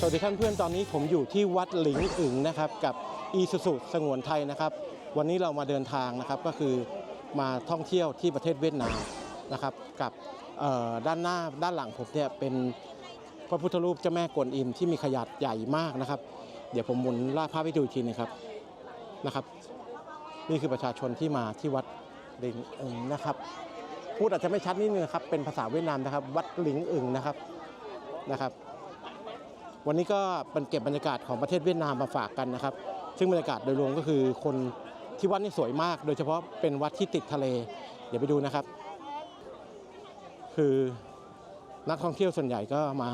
สวัสดีท่านเพื่อนตอนนี้ผมอยู่ที่วัดหลิงอึ่งนะครับกับอีสุสุสงวนไทยนะครับ วันนี้เรามาเดินทางนะครับก็คือมาท่องเที่ยวที่ประเทศเวียดนามนะครับ กับด้านหน้าด้านหลังผมเนี่ยเป็นพระพุทธรูปเจ้าแม่กวนอิมที่มีขนาดใหญ่มากนะครับ เดี๋ยวผมหมุนล่าภาพให้ดูอีกทีนึงครับนะครับ นี่คือประชาชนที่มาที่วัดหลิงอึ่งนะครับ พูดอาจจะไม่ชัดนิดนึงนะครับเป็นภาษาเวียดนามนะครับ วัดหลิงอึ่งนะครับนะครับ วันนี้ก็เป็นเก็บบรรยากาศของประเทศเวียดนามมาฝากกันนะครับ ซึ่งบรรยากาศโดยรวมก็คือคนที่วัดนี่สวยมาก โดยเฉพาะเป็นวัดที่ติดทะเล เดี๋ยวไปดูนะครับ คือนักท่องเที่ยวส่วนใหญ่ก็มา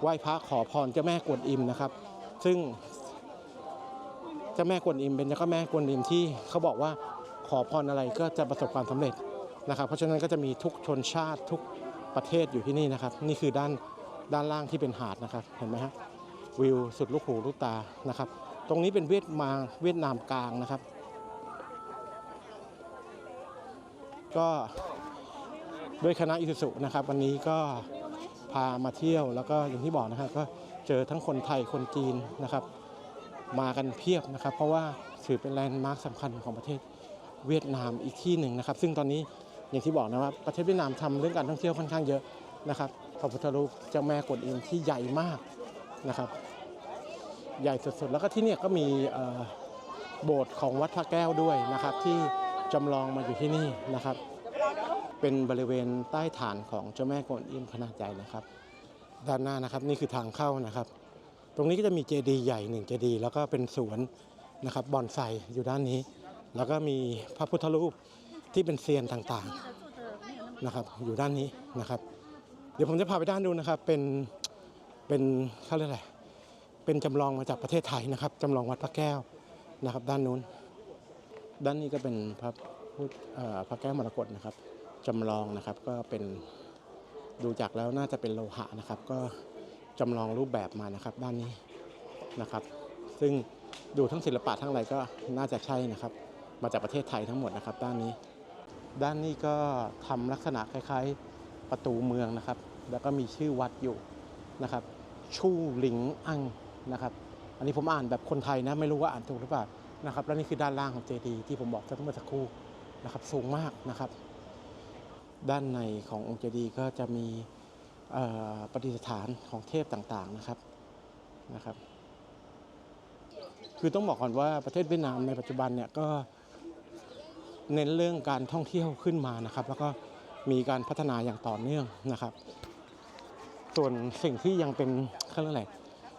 ไหว้พระขอพรเจ้าแม่กวนอิมนะครับ ซึ่งเจ้าแม่กวนอิมเป็นเจ้าแม่กวนอิมที่เขาบอกว่าขอพรอะไรก็จะประสบความสำเร็จนะครับ เพราะฉะนั้นก็จะมีทุกชนชาติทุกประเทศอยู่ที่นี่นะครับ นี่คือด้าน ด้านล่างที่เป็นหาดนะครับเห็นไหมฮะวิวสุดลูกหูลูกตานะครับ ตรงนี้เป็นเวียดมาเวียดนามกลางนะครับ ก็ด้วยคณะอิสุสุนะครับ วันนี้ก็พามาเที่ยวแล้วก็อย่างที่บอกนะครับก็เจอทั้งคนไทยคนจีนนะครับ มากันเพียบนะครับ เพราะว่าถือเป็นแลนด์มาร์คสำคัญของประเทศเวียดนามอีกที่หนึ่งนะครับ ซึ่งตอนนี้อย่างที่บอกนะว่าประเทศเวียดนามทำเรื่องการท่องเที่ยวค่อนข้างเยอะนะครับ พระพุทธรูปเจ้าแม่กวนอิมที่ใหญ่มากนะครับ ใหญ่สุดๆ แล้วก็ที่นี่ก็มีโบสถ์ของวัดพระแก้วด้วยนะครับ ที่จำลองมาอยู่ที่นี่นะครับ เป็นบริเวณใต้ฐานของเจ้าแม่กวนอิมขนาดใหญ่นะครับ ด้านหน้านะครับนี่คือทางเข้านะครับ ตรงนี้ก็จะมีเจดีย์ใหญ่หนึ่งเจดีย์แล้วก็เป็นสวนนะครับบอนไซอยู่ด้านนี้ แล้วก็มีพระพุทธรูปที่เป็นเซียนต่างๆนะครับ อยู่ด้านนี้นะครับ ดี๋ยวผมจะพาไปด้านดูนนะครับ เป็นเป็นเขาเรียกอะไรเป็นจำลองมาจากประเทศไทยนะครับจำลองวัดพระแก้วนะครับ ด้านนู้น ด้านนี้ก็เป็นพระพุทธพระแก้วมรกตนะครับจำลองนะครับก็เป็นดูจากแล้วน่าจะเป็นโลหะนะครับ ก็จำลองรูปแบบมานะครับ ด้านนี้นะครับ ซึ่งดูทั้งศิลปะทั้งอะไรก็น่าจะใช่นะครับ มาจากประเทศไทยทั้งหมดนะครับ ด้านนี้ ด้านนี้ก็ทำลักษณะคล้าย ๆ ประตูเมืองนะครับ แล้วก็มีชื่อวัดอยู่นะครับ ชู่หลิงอังนะครับ อันนี้ผมอ่านแบบคนไทยนะ ไม่รู้ว่าอ่านถูกหรือเปล่านะครับ แล้วนี่คือด้านล่างของเจดีย์ที่ผมบอกตั้งเมื่สักครู่นะครับ สูงมากนะครับ ด้านในขององค์เจดีย์ก็จะมีประดิษฐานของเทพต่างๆนะครับนะครับ คือต้องบอกก่อนว่าประเทศเวียดนามในปัจจุบันเนี่ยก็เน้นเรื่องการท่องเที่ยวขึ้นมานะครับ แล้วก็มีการพัฒนาอย่างต่อเนื่องนะครับ ส่วนสิ่งที่ยังเป็นเขาเรียกอะไร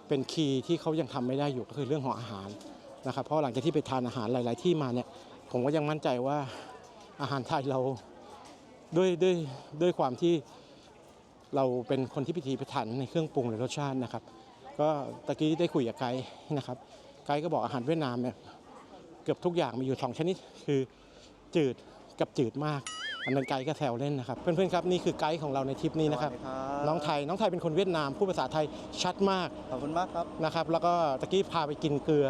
เป็นคีย์ที่เขายังทำไม่ได้อยู่ก็คือเรื่องของอาหารนะครับ เพราะหลังจากที่ไปทานอาหารหลาย ๆ ที่มาเนี่ย ผมก็ยังมั่นใจว่าอาหารไทยเราด้วยด้วยด้วยความที่เราเป็นคนที่พิถีพิถันในเครื่องปรุงหรือรสชาตินะครับ ก็ตะกี้ได้คุยกับไกด์นะครับ ไกด์ก็บอกอาหารเวียดนามเนี่ยเกือบทุกอย่างมีอยู่สองชนิด คือจืดกับจืดมาก อันนั้นไกด์ก็แซวเล่นนะครับ เพื่อนๆครับนี่คือไกด์ของเราในทริปนี้นะครับ สวัสดีครับ น้องไทยน้องไทยเป็นคนเวียดนามพูดภาษาไทยชัดมากขอบคุณมากครับ นะครับ แล้วก็ตะกี้พาไปกินเกลือ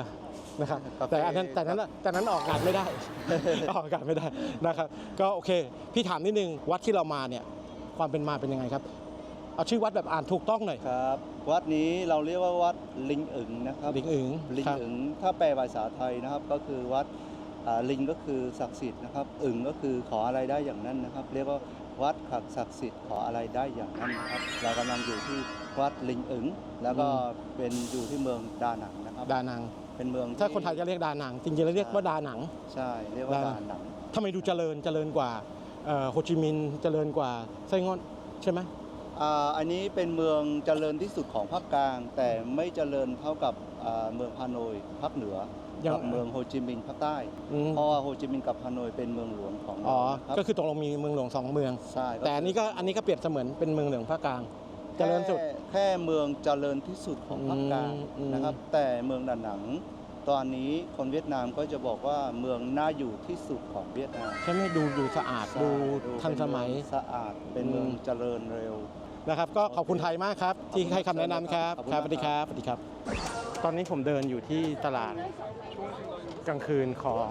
นะครับกาแฟแต่อันนั้นแต่นั้นแต่นั้นออกอากาศไม่ได้ ออกอากาศไม่ได้นะครับ ก็โอเค พี่ถามนิดนึงวัดที่เรามาเนี่ยความเป็นมาเป็นยังไงครับ เอาชื่อวัดแบบอ่านถูกต้องหน่อยครับ วัดนี้เราเรียกว่าวัดลิงอึ๋งนะครับลิงอึ๋งลิงครับ อึ๋งถ้าแปลภาษาไทยนะครับก็คือวัดอ่า ลิงก็คือศักดิ์สิทธิ์นะครับอึ๋งก็คือขออะไรได้อย่างนั้นนะครับ เรียกว่าวัดขักศักดิ์สิทธิ์ขออะไรได้อย่างนั้นนะครับ เรากำลังอยู่ที่วัดลิงอึ๋งแล้วก็เป็นอยู่ที่เมืองดานังนะครับดานัง เป็นเมืองที่ถ้าคนไทยจะเรียกดานัง จริงๆแล้วเรียกว่าดาหนัง ใช่เรียกว่าดาดานังทำไมดูเจริญเจริญกว่าเอ่อโฮจิมินห์เจริญกว่าไส้งอนใช่ไหมอ่าอันนี้เป็นเมืองเจริญที่สุดของภาคกลาง แต่ไม่เจริญเท่ากับอ่าเมืองฮานอยภาคเหนือ ยังกับเมืองโฮจิมินห์ภาคใต้ อืม เพราะว่าโฮจิมินห์กับฮานอยเป็นเมืองหลวงของอ๋อเรานะครับก็คือตกลงมีเมืองหลวงสองเมือง ใช่แต่อันนี้ก็อันนี้ก็เปรียบเสมือนเป็นเมืองหลวงภาคกลาง เจริญสุด แค่แค่เมืองเจริญที่สุดของภาคกลางอืมอืมนะครับ แต่เมืองดานัง ตอนนี้คนเวียดนามก็จะบอกว่าเมืองน่าอยู่ที่สุดของเวียดนามใช่ไหมดูดูสะอาดดูทันสมัย เป็นเองสะอาดเป็นเมืองอืมเจริญเร็ว นะครับ ก็ขอบคุณไทยมากครับ ที่ให้คำแนะนำครับ ขอบคุณครับมากสวัสดีครับ สวัสดีครับ ตอนนี้ผมเดินอยู่ที่ตลาดกลางคืนของ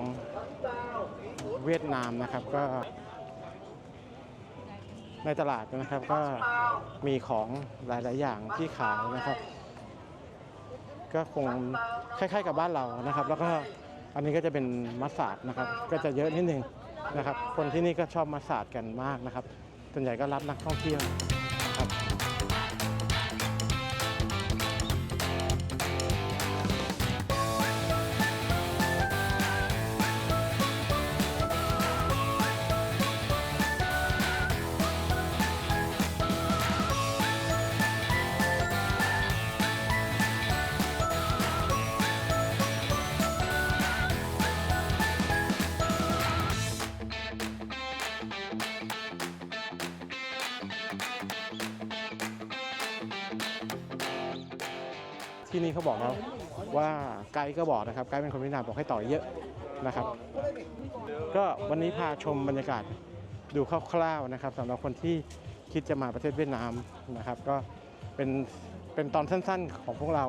เวียดนามนะครับก็ ในตลาดนะครับก็มีของหลาย ๆ อย่างที่ขายนะครับ ก็คงคล้าย ๆ กับบ้านเรานะครับ แล้วก็อันนี้ก็จะเป็นมัสตาร์ดนะครับ ก็จะเยอะนิดนึงนะครับ คนที่นี่ก็ชอบมัสตาร์ดกันมากนะครับส่วนใหญ่ก็รับนักท่องเที่ยว ที่นี่เขาบอกแล้วว่าไกด์ก็บอกนะครับไกด์เป็นคนเวียดนามบอกให้ต่อเยอะนะครับ ก็วันนี้พาชมบรรยากาศดูคร่าวๆนะครับสำหรับคนที่คิดจะมาประเทศเวียดนามนะครับ ก็เป็นเป็นตอนสั้นๆของพวกเรา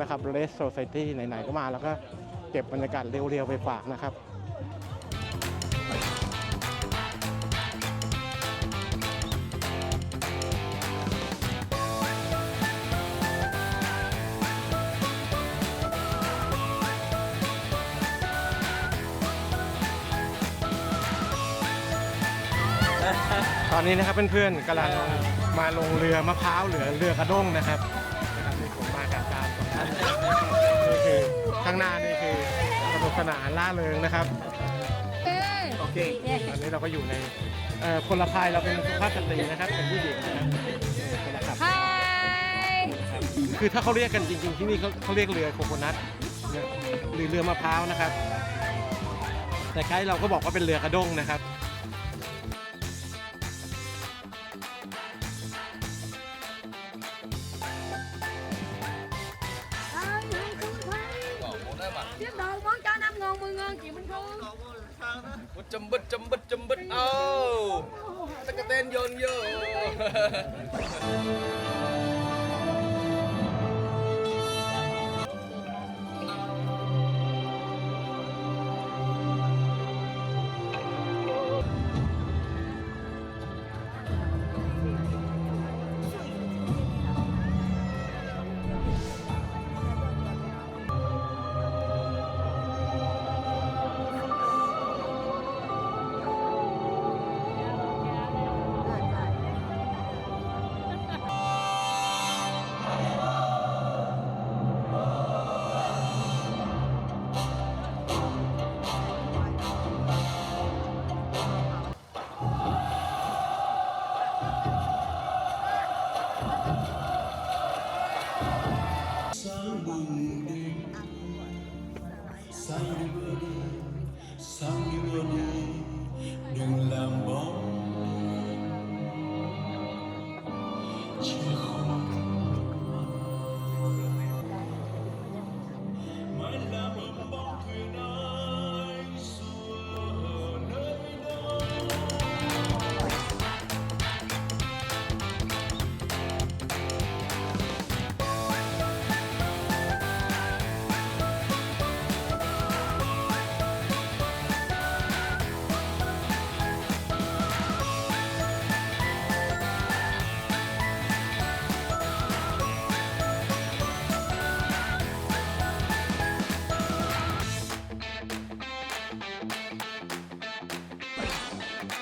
นะครับ Race Society ไหนๆก็มาแล้วก็เก็บบรรยากาศเรียวๆไปฝากนะครับ อนนี้นะครับเพื่อนๆกำลังมาลงเรือมะพร้าวหรือเรือกระด้งนะครับนะครับนี่ผมมากับอาจาร์สองท่านนี่คือข้างหน้านี่คือสนุกสนานล่าเริงนะครับโอเคตอนนี้เราก็อยู่ในเอ่อพลพายเราเป็นสุภาพสตรีนะครับเป็นผู้หญิงนะครับเป็นะครับคือถ้าเขาเรียกกันจริง ๆ ที่นี่เขาเขาเรียกเรือโคโคนัทหรือเรือมะพร้าวนะครับ แต่ไกด์เราก็บอกว่าเป็นเรือกระด้งนะครับ จำบึดจำบึดจำบึดเอาตะกะเตนโยนโย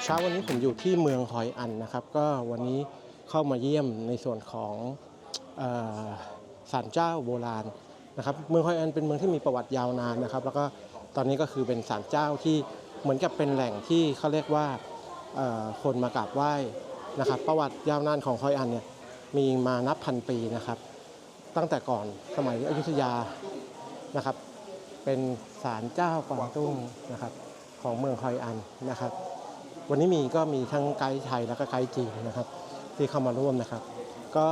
เช้าวันนี้ผมอยู่ที่เมืองฮอยอันนะครับ ก็วันนี้เข้ามาเยี่ยมในส่วนของศาลเจ้าโบราณนะครับ เมืองฮอยอันเป็นเมืองที่มีประวัติยาวนานนะครับ แล้วก็ตอนนี้ก็คือเป็นศาลเจ้าที่เหมือนกับเป็นแหล่งที่เขาเรียกว่าคนมากราบไหว้นะครับ ประวัติยาวนานของฮอยอันเนี่ยมีมานับพันปีนะครับ ตั้งแต่ก่อนสมัยอยุธยานะครับ เป็นศาลเจ้ากวางตุ้งนะครับของเมืองฮอยอันนะครับ วันนี้มีก็มีทั้งไกด์ไทยแล้วก็ไกด์จีนนะครับ ที่เข้ามาร่วมนะครับ ก็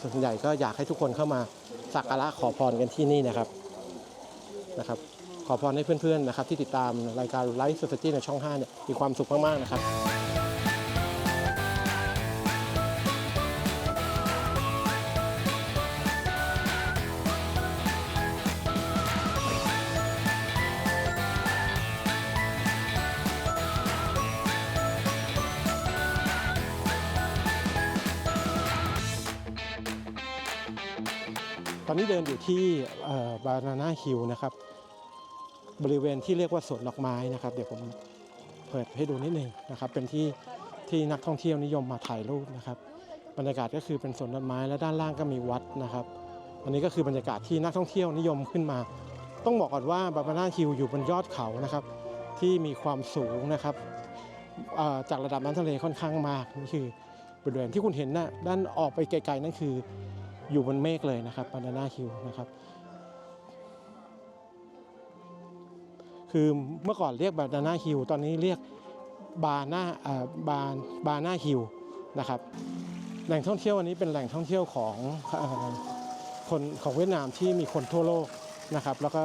ส่วนใหญ่ก็อยากให้ทุกคนเข้ามาสักการะขอพรกันที่นี่นะครับนะครับ ขอพรให้เพื่อนๆนะครับ ที่ติดตามรายการไลฟ์สต i ในช่อง 5 เนี่ยมีความสุขมากๆนะครับ อนนี้เดินอยู่ที่บานาน่าฮิลนะครับ บริเวณที่เรียกว่าสวนดอกไม้นะครับ เดี๋ยวผมเปิดให้ดูนิดหนึงนะครับ เป็นที่ที่นักท่องเที่ยวนิยมมาถ่ายรูปนะครับ บรรยากาศก็คือเป็นสวนดอกไม้และด้านล่างก็มีวัดนะครับ อันนี้ก็คือบรรยากาศที่นักท่องเที่ยวนิยมขึ้นมา ต้องบอกก่อนว่าบาบาน่าฮิลอยู่บนยอดเขานะครับ ที่มีความสูงนะครับจากระดับน้ำทะเลค่อนข้างมากนี่คือบริเวณที่คุณเห็นนะ่ะด้านออกไปไกลๆนั่นคือ อยู่บนเมฆเลยนะครับบานาน่าฮิลนะครับ คือเมื่อก่อนเรียกบานาน่าฮิลตอนนี้เรียกบาน่าบานบาน่าฮิลนะครับ แหล่งท่องเที่ยวอันนี้เป็นแหล่งท่องเที่ยวของอคนของเวียดนามที่มีคนทั่วโลกนะครับ แล้วก็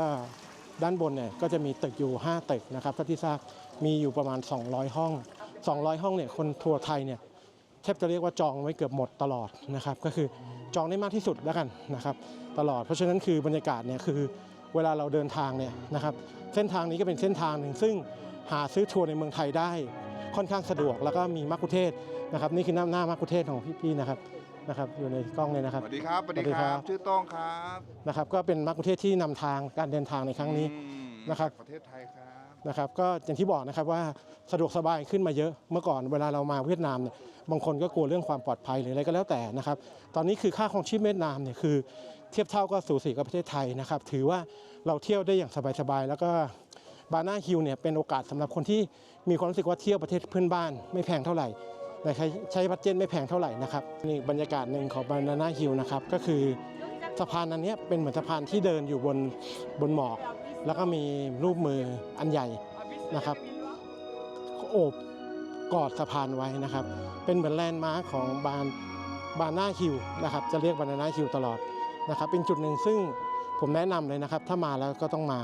ด้านบนเนี่ยก็จะมีตึกอยู่ 5 ตึกนะครับเท่าที่ทราบมีอยู่ประมาณ 200 ห้อง 200 ห้องเนี่ยคนทัวร์ไทยเนี่ยแทบจะเรียกว่าจองไว้เกือบหมดตลอดนะครับ ก็คือ จองได้มากที่สุดแล้วกันนะครับตลอดเพราะฉะนั้นคือบรรยากาศเนี่ยคือเวลาเราเดินทางเนี่ยนะครับเส้นทางนี้ก็เป็นเส้นทางหนึ่งซึ่งหาซื้อทัวร์ในเมืองไทยได้ค่อนข้างสะดวกแล้วก็มีมักคุเทศก์นะครับนี่คือหน้าหน้ามักคุเทศก์ของพี่ๆนะครับนะครับอยู่ในกล้องเลยนะครับสวัสดีครับสวัสดีสวัสดีคครัรับบชื่อโต้องครับนะครับก็เป็นมักคุเทศก์ที่นำทางการเดินทางในครั้งนี้อืมนะครับจากประเทศไทยครับ นะครับก็อย่างที่บอกนะครับว่าสะดวกสบายขึ้นมาเยอะเมื่อก่อนเวลาเรามาเวียดนามเนี่ยบางคนก็กลัวเรื่องความปลอดภัยหรืออะไรก็แล้วแต่นะครับตอนนี้คือค่าครองชีพเวียดนามเนี่ยคือเทียบเท่าก็สูสีกับประเทศไทยนะครับถือว่าเราเที่ยวได้อย่างสบายๆแล้วก็บานาฮิลเนี่ยเป็นโอกาสสำหรับคนที่มีความรู้สึกว่าเที่ยวประเทศเพื่อนบ้านไม่แพงเท่าไหร่นะครับใช้บัตเจ็ตไม่แพงเท่าไหร่นะครับนี่บรรยากาศหนึ่งของบานาน่าฮิลนะครับก็คือสะพานอันนี้เป็นเหมือนสะพานที่เดินอยู่บนบนหมอก แล้วก็มีรูปมืออันใหญ่นะครับโอบกอดสะพานไว้นะครับ เป็นเหมือนแลนด์มาร์คของบานบานาฮิลนะครับ จะเรียกบานาน่าฮิลตลอดนะครับ เป็นจุดหนึ่งซึ่งผมแนะนำเลยนะครับ ถ้ามาแล้วก็ต้องมา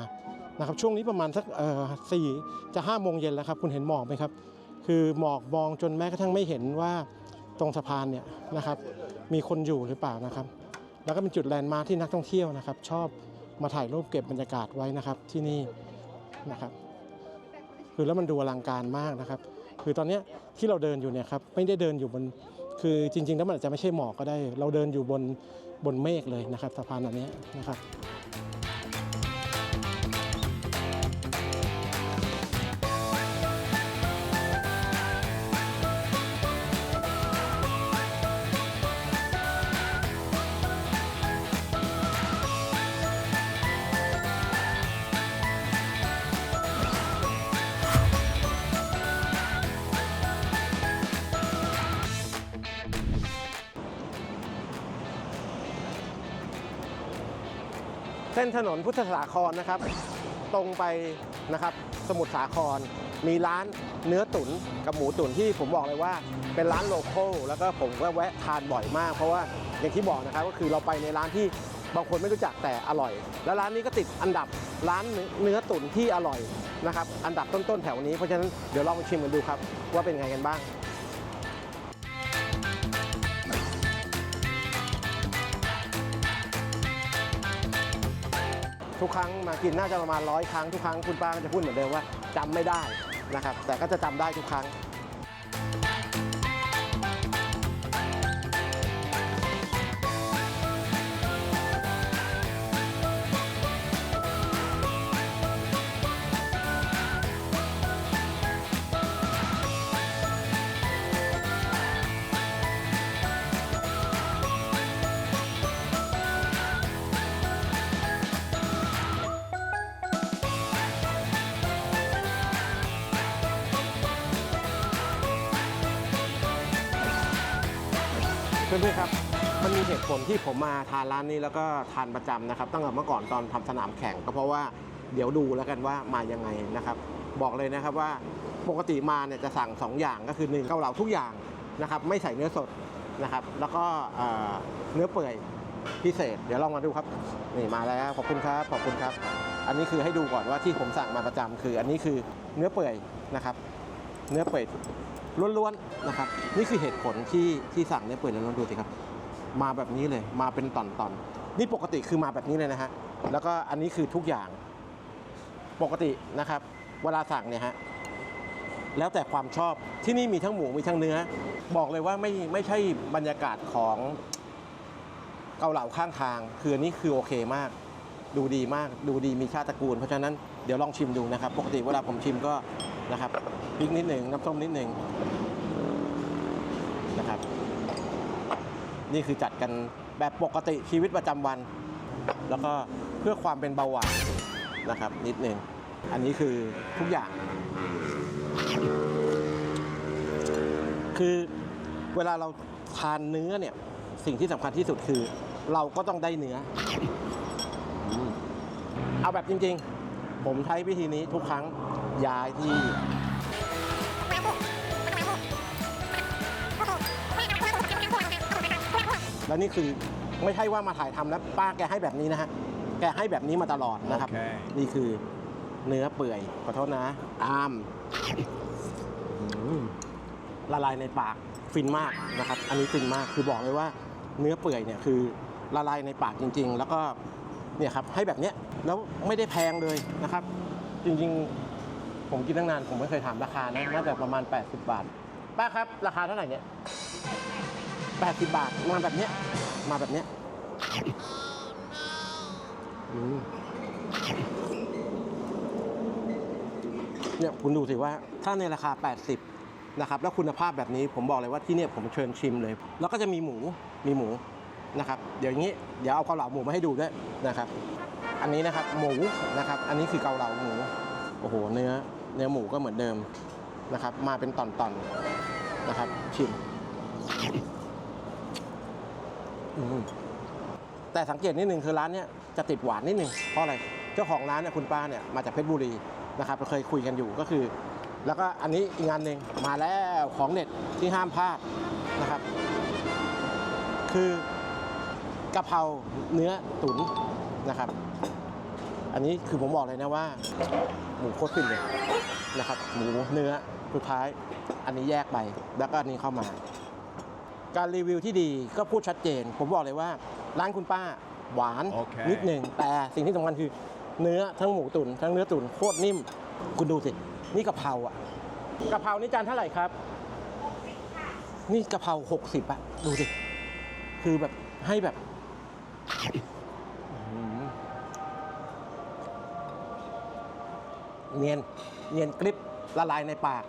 นะครับช่วงนี้ประมาณสักเอ่อสี่จะห้าโมงเย็นแล้วครับ คุณเห็นหมอกไหมครับ คือหมอกมองจนแม้กระทั่งไม่เห็นว่าตรงสะพานเนี่ยนะครับ มีคนอยู่หรือเปล่านะครับ แล้วก็เป็นจุดแลนด์มาร์คที่นักท่องเที่ยวนะครับ ชอบ มาถ่ายรูปเก็บบรรยากาศไว้นะครับที่นี่นะครับ คือแล้วมันดูอลังการมากนะครับ คือตอนนี้ที่เราเดินอยู่เนี่ยครับไม่ได้เดินอยู่บนคือจริงๆแล้วมันอาจจะไม่ใช่หมอกก็ได้ เราเดินอยู่บนบนเมฆเลยนะครับสะพานอันนี้นะครับ เส้นถนนพุทธสาครนะครับ ตรงไปนะครับสมุทรสาคร มีร้านเนื้อตุ๋นกับหมูตุ๋นที่ผมบอกเลยว่า เป็นร้านโลโก้แล้วก็ผมก็แวะทานบ่อยมาก เพราะว่าอย่างที่บอกนะครับก็คือเราไปในร้านที่บางคนไม่รู้จักแต่อร่อย แล้วร้านนี้ก็ติดอันดับร้านเนื้อตุ๋นที่อร่อยนะครับอันดับต้นๆแถวนี้เพราะฉะนั้นเดี๋ยวลองไปชิมกันดูครับว่าเป็นไงกันบ้าง ทุกครั้งมากินน่าจะประมาณร้อยครั้งทุกครั้งคุณป้าก็จะพูดเหมือนเดิมว่าจำไม่ได้นะครับแต่ก็จะจำได้ทุกครั้ง เพื่อนๆครับ มันมีเหตุผลที่ผมมาทานร้านนี้แล้วก็ทานประจำนะครับตั้งแต่เมื่อก่อนตอนทำสนามแข่งก็เพราะว่าเดี๋ยวดูแล้วกันว่ามายังไงนะครับ บอกเลยนะครับว่าปกติมาเนี่ยจะสั่ง 2 อย่างก็คือหนึ่งเกาเหลาทุกอย่างนะครับไม่ใส่เนื้อสดนะครับ แล้วก็เอ่อเนื้อเปื่อยพิเศษ เดี๋ยวลองมาดูครับนี่มาแล้วขอบคุณครับขอบคุณครับ อันนี้คือให้ดูก่อนว่าที่ผมสั่งมาประจำคือ อันนี้คือเนื้อเปื่อยนะครับ เนื้อเปื่อย ล้วนๆนะครับนี่คือเหตุผลที่ที่สั่งเนื้อเปื่อยล้วนๆดูสิครับ มาแบบนี้เลยมาเป็นตอนๆนี่ปกติคือมาแบบนี้เลยนะฮะแล้วก็อันนี้คือทุกอย่างปกตินะครับ เวลาสั่งเนี่ยฮะแล้วแต่ความชอบที่นี่มีทั้งหมูมีทั้งเนื้อ บอกเลยว่าไม่ไม่ใช่บรรยากาศของเกาเหลาข้างทาง คืออันนี้คือโอเคมาก ดูดีมากดูดีมีชาติตระกูล เพราะฉะนั้นเดี๋ยวลองชิมดูนะครับ ปกติเวลาผมชิมก็นะครับพริกนิดหนึ่งน้ำส้มนิดหนึ่งนะครับ นี่คือจัดกันแบบปกติชีวิตประจำวัน แล้วก็เพื่อความเป็นเบาหวานนะครับ นิดนึง อันนี้คือทุกอย่าง คือเวลาเราทานเนื้อเนี่ย สิ่งที่สำคัญที่สุดคือ เราก็ต้องได้เนื้อ เอาแบบจริงๆ ผมใช้วิธีนี้ทุกครั้งย้ายที่ แล้วนี่คือไม่ใช่ว่ามาถ่ายทำแล้วป้าแกให้แบบนี้นะฮะ แกให้แบบนี้มาตลอดนะครับ นี่คือเนื้อเปื่อยขอโทษนะอามอืมละลายในปากฟินมากนะครับ อันนี้ฟินมากคือบอกเลยว่าเนื้อเปื่อยเนี่ยคือละลายในปากจริง ๆ แล้วก็เนี่ยครับให้แบบเนี้ยแล้วไม่ได้แพงเลยนะครับ จริงๆ ผมกินตั้งนานผมไม่เคยถามราคานะน่าจะประมาณ 80 บาท ป้าครับ ราคาเท่าไหร่เนี่ย 80 บาทมาแบบเนี้ยมาแบบเนี้ยเนี่ยคุณดูสิว่าถ้าในราคา 80 นะครับ แล้วคุณภาพแบบนี้ผมบอกเลยว่าที่เนี่ยผมเชิญชิมเลย แล้วก็จะมีหมูมีหมูนะครับ เดี๋ยวอย่างนี้เดี๋ยวเอาเกาเหลาหมูมาให้ดูด้วยนะครับ อันนี้นะครับหมูนะครับ อันนี้คือเกาเหลาหมูโอ้โหเนื้อเนื้อหมูก็เหมือนเดิมนะครับ มาเป็นตอนๆนะครับชิมอืม แต่สังเกตนิดนึงคือร้านเนี้ยจะติดหวานนิดนึงเพราะอะไรเจ้าของร้านเนี่ยคุณป้าเนี่ยมาจากเพชรบุรีนะครับเราเคยคุยกันอยู่ก็คือ แล้วก็อันนี้อีกงานหนึ่งมาแล้วของเด็ดที่ห้ามพลาดนะครับ คือกะเพราเนื้อตุ๋นนะครับ อันนี้คือผมบอกเลยนะว่า หมูโคตรฟินเลยนะครับ หมูเนื้อสุดท้าย อันนี้แยกไปแล้วก็อันนี้เข้ามา การรีวิวที่ดีก็พูดชัดเจน ผมบอกเลยว่า ร้านคุณป้าหวานโอเคนิดหนึ่งแต่สิ่งที่สำคัญคือเนื้อทั้งหมูตุ๋นทั้งเนื้อตุ๋นโคตรนิ่ม คุณดูสิ นี่กะเพราอะกะเพรานี่จานเท่าไหร่ครับนี่กะเพราหกสิบอะดูสิ คือแบบให้แบบอื้อหือเนียนเนียนกริบละลายในปาก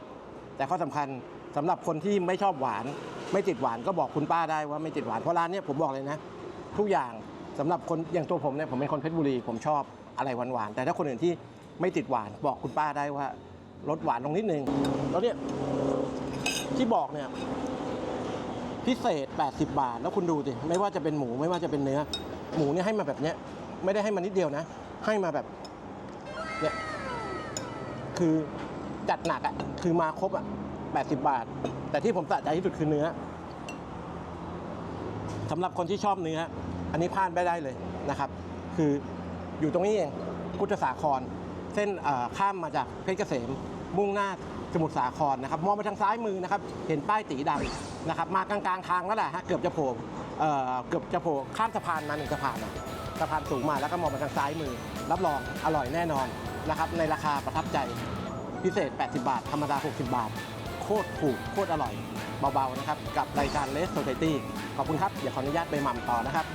แต่ข้อสำคัญ สำหรับคนที่ไม่ชอบหวาน ไม่ติดหวานก็บอกคุณป้าได้ว่าไม่ติดหวานเพราะร้านเนี้ยผมบอกเลยนะ ทุกอย่างสำหรับคนอย่างตัวผมเนี่ยผมเป็นคนเพชรบุรีผมชอบอะไรหวานๆแต่ถ้าคนอื่นที่ไม่ติดหวานบอกคุณป้าได้ว่าลดหวานลงนิดนึงแล้วเนี่ยที่บอกเนี่ยพิเศษ 80 บาท แล้วคุณดูสิไม่ว่าจะเป็นหมูไม่ว่าจะเป็นเนื้อ หมูเนี่ยให้มาแบบเนี้ยไม่ได้ให้มานิดเดียวนะ ให้มาแบบเนี่ยคือจัดหนักอะ่ะคือมาครบอะ่ะ 80 บาท แต่ที่ผมสะใจที่สุดคือเนื้อสำหรับคนที่ชอบเนื้อ อันนี้พลาดไม่ได้เลยนะครับ คืออยู่ตรงนี้เองพุทธสาคร เส้นข้ามมาจากเพชรเกษม มุ่งหน้าสมุทรสาครนะครับ มองไปทางซ้ายมือนะครับ เห็นป้ายตีดำนะครับ มากลางๆทางแล้วแหละฮะเกือบจะโผล่เกือบจะโผล่ข้ามสะพานมาหนึ่งสะพานสะพานสูงมาแล้วก็มองไปทางซ้ายมือ รับรองอร่อยแน่นอนนะครับ ในราคาประทับใจพิเศษ 80 บาท ธรรมดา 60 บาท โคตรถูกโคตรอร่อยเบาๆนะครับ กับรายการเลสโซเซตี้ขอบคุณครับ เดี๋ยวขออนุญาตไปหม่ำต่อนะครับ